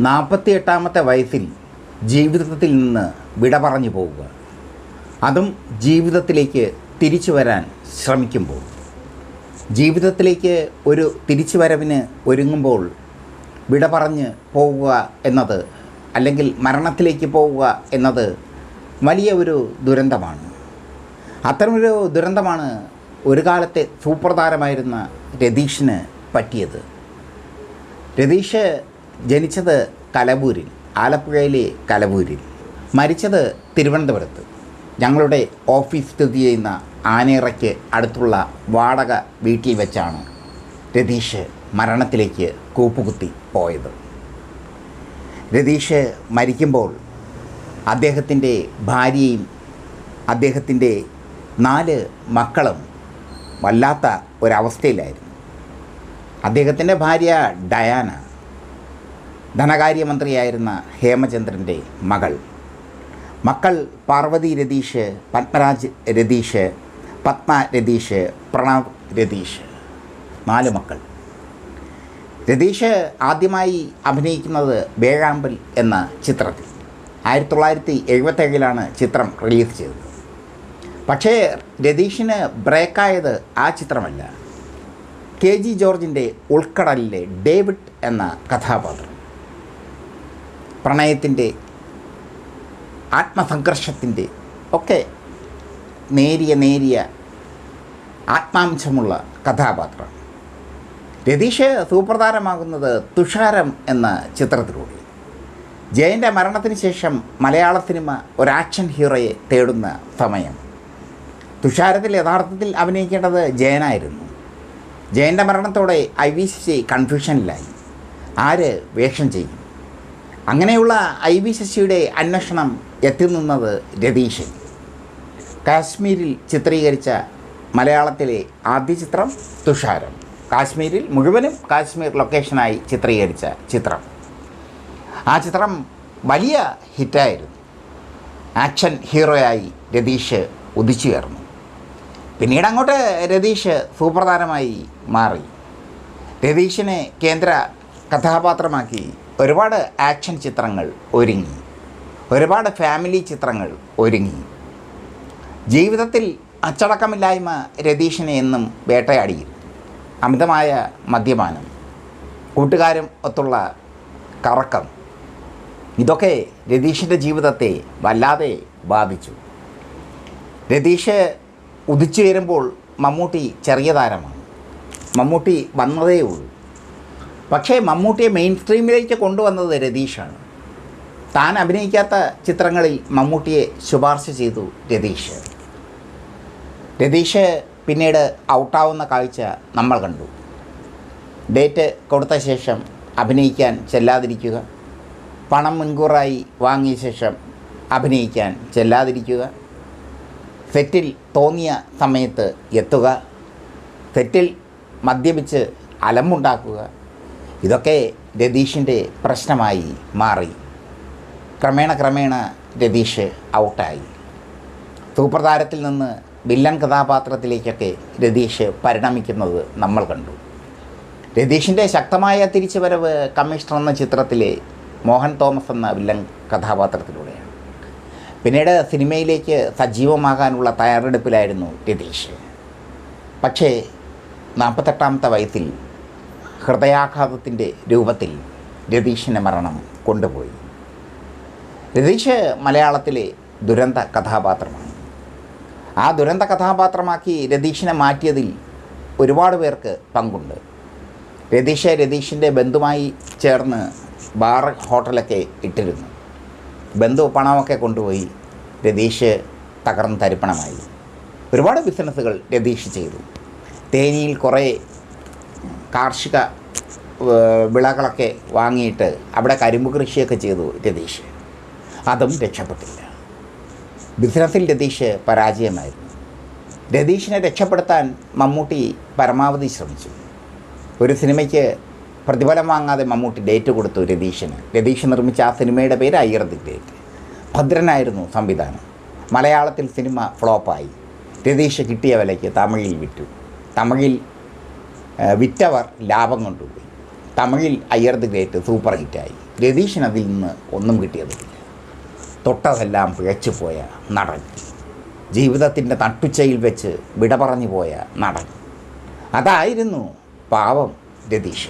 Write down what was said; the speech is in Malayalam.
നാൽപ്പത്തി എട്ടാമത്തെ വയസ്സിൽ ജീവിതത്തിൽ നിന്ന് വിട പറഞ്ഞു പോവുക. അതും ജീവിതത്തിലേക്ക് തിരിച്ചു വരാൻ ശ്രമിക്കുമ്പോൾ. ജീവിതത്തിലേക്ക് ഒരു തിരിച്ചുവരവിന് ഒരുങ്ങുമ്പോൾ വിട പറഞ്ഞ് പോവുക എന്നത് അല്ലെങ്കിൽ മരണത്തിലേക്ക് പോവുക എന്നത് വലിയ ഒരു ദുരന്തമാണ്. അത്തരമൊരു ദുരന്തമാണ് ഒരു കാലത്തെ സൂപ്രധാനമായിരുന്ന രതീഷിന് പറ്റിയത്. രതീഷ് ജനിച്ചത് കലബൂരിൽ ആലപ്പുഴയിലെ കലബൂരിൽ. മരിച്ചത് തിരുവനന്തപുരത്ത്. ഞങ്ങളുടെ ഓഫീസ് സ്ഥിതി ചെയ്യുന്ന ആനേറയ്ക്ക് അടുത്തുള്ള വാടക വീട്ടിൽ വെച്ചാണ് രതീഷ് മരണത്തിലേക്ക് കൂപ്പുകുത്തി പോയത്. രതീഷ് മരിക്കുമ്പോൾ അദ്ദേഹത്തിന്റെ ഭാര്യയും അദ്ദേഹത്തിന്റെ നാല് മക്കളും വല്ലാത്ത ഒരവസ്ഥയിലായിരുന്നു. അദ്ദേഹത്തിന്റെ ഭാര്യ ഡയാന ധനകാര്യമന്ത്രിയായിരുന്ന ഹേമചന്ദ്രന്റെ മകൾ. മക്കൾ പാർവതി രതീഷ് പത്മരാജ് രതീഷ് പത്മ രതീഷ് പ്രണവ് രതീഷ്. നാല് മക്കൾ. രതീഷ് ആദ്യമായി അഭിനയിക്കുന്നത് വേഴാമ്പൽ എന്ന ചിത്രത്തിൽ. ആയിരത്തി തൊള്ളായിരത്തി എഴുപത്തേഴിലാണ് ചിത്രം റിലീസ് ചെയ്തത്. പക്ഷേ രതീഷിന് ബ്രേക്കായത് ആ ചിത്രമല്ല. കെ ജി ജോർജിന്റെ ഉൾക്കടലിലെ ഡേവിഡ് എന്ന കഥാപാത്രം. പ്രണയത്തിന്റെ ആത്മസംഘർഷത്തിന്റെ ഒക്കെ നേരിയ നേരിയ ആത്മാംശമുള്ള കഥാപാത്രം. രതീഷ് സൂപ്രധാനമാകുന്നത് തുഷാരം എന്ന ചിത്രത്തിലൂടെ. ജയന്റെ മരണത്തിന് ശേഷം മലയാള സിനിമ ഒരു ആക്ഷൻ ഹീറോയെ തേടുന്ന സമയം. തുഷാരത്തിൽ യഥാർത്ഥത്തിൽ അഭിനയിക്കേണ്ടത് ജയനായിരുന്നു. ജയന്റെ മരണത്തോടെ ഐ വി സി സി കൺഫ്യൂഷനിലായി. ആര് വേഷം ചെയ്യും? അങ്ങനെയുള്ള ഐ വി ശശിയുടെ അന്വേഷണം എത്തിനിന്നത് രതീശൻ. കാശ്മീരിൽ ചിത്രീകരിച്ച മലയാളത്തിലെ ആദ്യ ചിത്രം തുഷാരം. കാശ്മീരിൽ മുഴുവനും കാശ്മീർ ലൊക്കേഷനായി ചിത്രീകരിച്ച ചിത്രം. ആ ചിത്രം വലിയ ഹിറ്റായിരുന്നു. ആക്ഷൻ ഹീറോയായി രതീഷ് ഉദിച്ചുയർന്നു പിന്നീട് അങ്ങോട്ട് രതീഷ് സുപ്രധാനമായി മാറി. രതീഷിനെ കേന്ദ്ര കഥാപാത്രമാക്കി ഒരുപാട് ആക്ഷൻ ചിത്രങ്ങൾ ഒരുങ്ങി. ഒരുപാട് ഫാമിലി ചിത്രങ്ങൾ ഒരുങ്ങി. ജീവിതത്തിൽ അച്ചടക്കമില്ലായ്മ രതീഷിനെ എന്നും വേട്ടയാടിയിരുന്നു. അമിതമായ മദ്യപാനം കൂട്ടുകാരും ഒത്തുള്ള കറക്കം ഇതൊക്കെ രതീഷിന്റെ ജീവിതത്തെ വല്ലാതെ ബാധിച്ചു. രതീഷ് ഉദിച്ചു വരുമ്പോൾ മമ്മൂട്ടി ചെറിയ താരമാണ്. മമ്മൂട്ടി വന്നതേ ഉള്ളൂ പക്ഷേ മമ്മൂട്ടിയെ മെയിൻ സ്ട്രീമിലേക്ക് കൊണ്ടുവന്നത് രതീഷാണ്. താൻ അഭിനയിക്കാത്ത ചിത്രങ്ങളിൽ മമ്മൂട്ടിയെ ശുപാർശ ചെയ്തു രതീഷ്. രതീഷ് പിന്നീട് ഔട്ടാവുന്ന കാഴ്ച നമ്മൾ കണ്ടു. ഡേറ്റ് കൊടുത്ത ശേഷം അഭിനയിക്കാൻ ചെല്ലാതിരിക്കുക. പണം മുൻകൂറായി വാങ്ങിയ ശേഷം അഭിനയിക്കാൻ ചെല്ലാതിരിക്കുക. സെറ്റിൽ തോന്നിയ സമയത്ത് എത്തുക. സെറ്റിൽ മദ്യപിച്ച് അലമ്പുണ്ടാക്കുക. ഇതൊക്കെ രതീഷിന്റെ പ്രശ്നമായി മാറി. ക്രമേണ ക്രമേണ രതീഷ് ഔട്ടായി. സൂപ്പർ താരത്തിൽ നിന്ന് വില്ലൻ കഥാപാത്രത്തിലേക്കൊക്കെ രതീഷ് പരിണമിക്കുന്നത് നമ്മൾ കണ്ടു. രതീഷിന്റെ ശക്തമായ തിരിച്ചുവരവ് കമ്മീഷണർ എന്ന ചിത്രത്തിലെ മോഹൻ തോമസ് എന്ന വില്ലൻ കഥാപാത്രത്തിലൂടെയാണ്. പിന്നീട് സിനിമയിലേക്ക് സജീവമാകാനുള്ള തയ്യാറെടുപ്പിലായിരുന്നു രതീഷ്. പക്ഷേ നാൽപ്പത്തെട്ടാമത്തെ വയസ്സിൽ ഹൃദയാഘാതത്തിന്റെ രൂപത്തിൽ രതീഷിന്റെ മരണം കൊണ്ടുപോയി. രതീഷ് മലയാളത്തിലെ ദുരന്ത കഥാപാത്രമാണ്. ആ ദുരന്ത കഥാപാത്രമാക്കി രതീഷിനെ മാറ്റിയതിൽ ഒരുപാട് പേർക്ക് പങ്കുണ്ട്. രതീഷ് രതീഷിന്റെ ബന്ധുമായി ചേർന്ന് ബാർ ഹോട്ടലൊക്കെ ഇട്ടിരുന്നു. ബന്ധു പണമൊക്കെ കൊണ്ടുപോയി രതീഷ് തകർന്ന് തരിപ്പണമായി. ഒരുപാട് ബിസിനസ്സുകൾ രതീഷ് ചെയ്തു. തേനിയിൽ കുറേ കാർഷിക വിളകളൊക്കെ വാങ്ങിയിട്ട് അവിടെ കരിമ്പ് കൃഷിയൊക്കെ ചെയ്തു രതീഷ്. അതും രക്ഷപ്പെട്ടില്ല. ബിസിനസ്സിൽ രതീഷ് പരാജയമായിരുന്നു. രതീഷിനെ രക്ഷപ്പെടുത്താൻ മമ്മൂട്ടി പരമാവധി ശ്രമിച്ചു. ഒരു സിനിമയ്ക്ക് പ്രതിഫലം വാങ്ങാതെ മമ്മൂട്ടി ഡേറ്റ് കൊടുത്തു രതീഷിന്. രതീഷ് നിർമ്മിച്ച ആ സിനിമയുടെ പേര് അയ്യർദി ഡേറ്റ്. ഭദ്രനായിരുന്നു സംവിധാനം. മലയാളത്തിൽ സിനിമ ഫ്ലോപ്പായി. രതീഷ് കിട്ടിയ വിലയ്ക്ക് തമിഴിൽ വിറ്റു. തമിഴിൽ വിറ്റവർ ലാഭം കൊണ്ടുപോയി. തമിഴിൽ അയ്യർ ദി ഗ്രേറ്റ് സൂപ്പർ ഹിറ്റായി രതീഷിന് അതിൽ നിന്ന് ഒന്നും കിട്ടിയതില്ല തൊട്ടതെല്ലാം പിഴച്ചു പോയ നടൻ. ജീവിതത്തിന്റെ നട്ടുച്ചയിൽ വെച്ച് വിട പറഞ്ഞു പോയ നടൻ. അതായിരുന്നു പാവം രതീഷ്